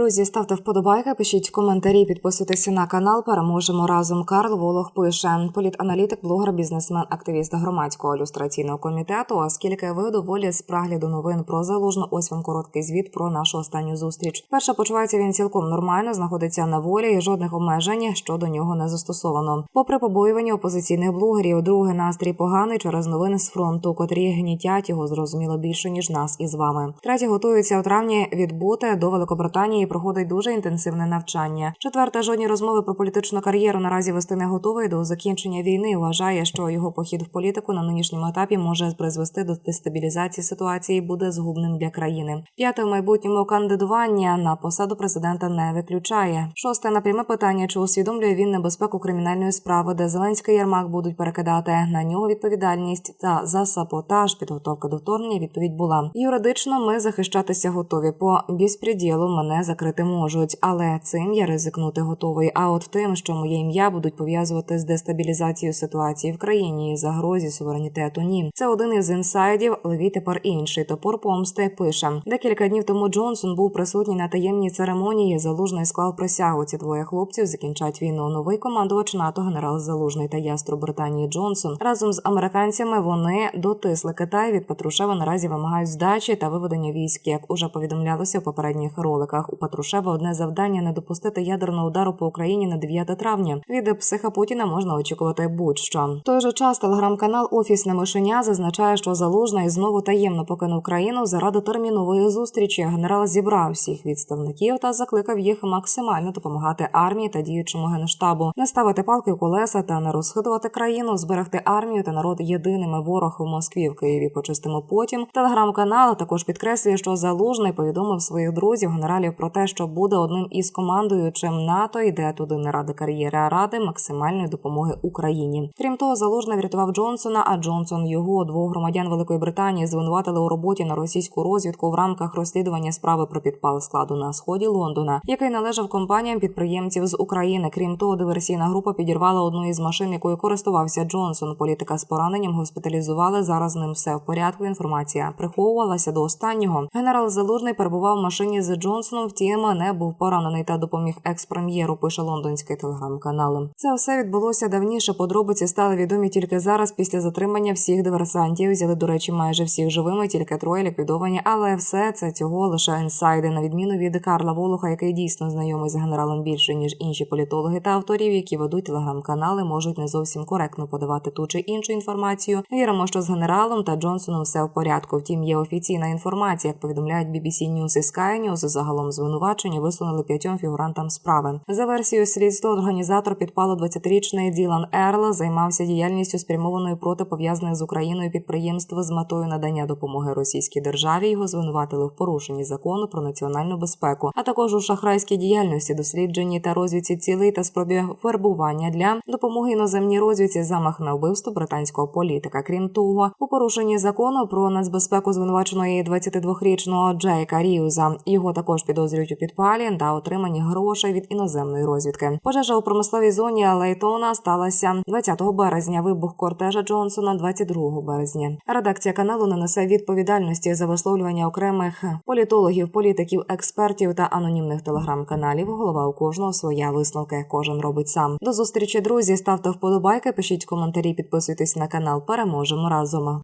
Друзі, ставте вподобайки, пишіть коментарі, підписуйтеся на канал. Переможемо разом. Карл Волох пише політаналітик, блогер, бізнесмен, активіст громадського ілюстраційного комітету. Оскільки ви доволі спраглі до новин про залужну, ось вам короткий звіт про нашу останню зустріч. Перше почувається він цілком нормально, знаходиться на волі і жодних обмежень щодо нього не застосовано. Попри побоювання опозиційних блогерів, другий настрій поганий через новини з фронту, котрі гнітять його зрозуміло більше ніж нас із вами. Третє готується у травні відбути до Великобританії. Проходить дуже інтенсивне навчання. Четверте жодні розмови про політичну кар'єру наразі вести не готовий до закінчення війни. Вважає, що його похід в політику на нинішньому етапі може призвести до дестабілізації ситуації. Буде згубним для країни. П'яте в майбутньому кандидування на посаду президента не виключає. Шосте на пряме питання: чи усвідомлює він небезпеку кримінальної справи, де Зеленський і Єрмак будуть перекидати на нього відповідальність та за саботаж підготовка до вторгнення. Відповідь була юридично. Ми захищатися готові. По безпреділу мене закрити можуть, але цим я ризикнути готовий. А от тим, що моє ім'я будуть пов'язувати з дестабілізацією ситуації в країні і загрозі суверенітету. Ні, це один із інсайдів. Левій тепер інший топор помсти пише декілька днів тому. Джонсон був присутній на таємній церемонії. Залужний склав присягу. Ці двоє хлопців закінчать війну. Новий командувач НАТО, генерал Залужний та яструб Британії Джонсон разом з американцями вони дотисли Китай від Патрушева. Наразі вимагають здачі та виведення військ. Як уже повідомлялося в попередніх роликах, у Патрушева одне завдання не допустити ядерного удару по Україні на 9 травня. Від психа Путіна можна очікувати будь-що. В той же час телеграм-канал Офісне мишеня зазначає, що залужний знову таємно покинув країну заради термінової зустрічі. Генерал зібрав всіх відставників та закликав їх максимально допомагати армії та діючому генштабу, не ставити палки в колеса та не розхитувати країну, зберегти армію та народ єдиними ворог у Москві в Києві. Почистимо потім. Телеграм-канал також підкреслює, що залужний повідомив своїх друзів генералів про те, що буде одним із командуючим НАТО йде туди не ради кар'єри, а ради максимальної допомоги Україні. Крім того, залужний врятував Джонсона. А Джонсон його двох громадян Великої Британії звинуватили у роботі на російську розвідку в рамках розслідування справи про підпал складу на сході Лондона, який належав компаніям підприємців з України. Крім того, диверсійна група підірвала одну із машин, якою користувався Джонсон. Політика з пораненням госпіталізували. Зараз з ним все в порядку. Інформація приховувалася до останнього. Генерал Залужний перебував в машині з Джонсоном. Втім, не був поранений та допоміг екс-прем'єру. Пише лондонський телеграм-канал. Це все відбулося давніше. Подробиці стали відомі тільки зараз. Після затримання всіх диверсантів взяли, до речі, майже всіх живими, тільки троє ліквідовані. Але все це цього лише інсайди, на відміну від Карла Волоха, який дійсно знайомий з генералом більше ніж інші політологи та авторів, які ведуть телеграм-канали, можуть не зовсім коректно подавати ту чи іншу інформацію. Віримо, що з генералом та Джонсоном все в порядку. Втім, є офіційна інформація, як повідомляють BBC News і Sky News, Загалом звинувачення висунули п'ятьом фігурантам справи. За версією слідства, організатор підпалу 20-річний Ділан Ерл займався діяльністю спрямованою проти пов'язаних з Україною підприємств з метою надання допомоги російській державі. Його звинуватили в порушенні закону про національну безпеку, а також у шахрайській діяльності, дослідженні та розвідці цілей та спробі вербування для допомоги іноземній розвідці замах на вбивство британського політика. Крім того, у порушенні закону про нацбезпеку звинуваченої 22-річного Джейка Ріуза його також підозрюють у підпалі та отриманні грошей від іноземної розвідки. Пожежа у промисловій зоні Лейтона сталася 20 березня. Вибух кортежа Джонсона 22 березня. Редакція каналу не несе відповідальності за висловлювання окремих політологів, політиків, експертів та анонімних телеграм-каналів. Голова у кожного своя висновки. Кожен робить сам. До зустрічі, друзі. Ставте вподобайки, пишіть коментарі, підписуйтесь на канал. Переможемо разом.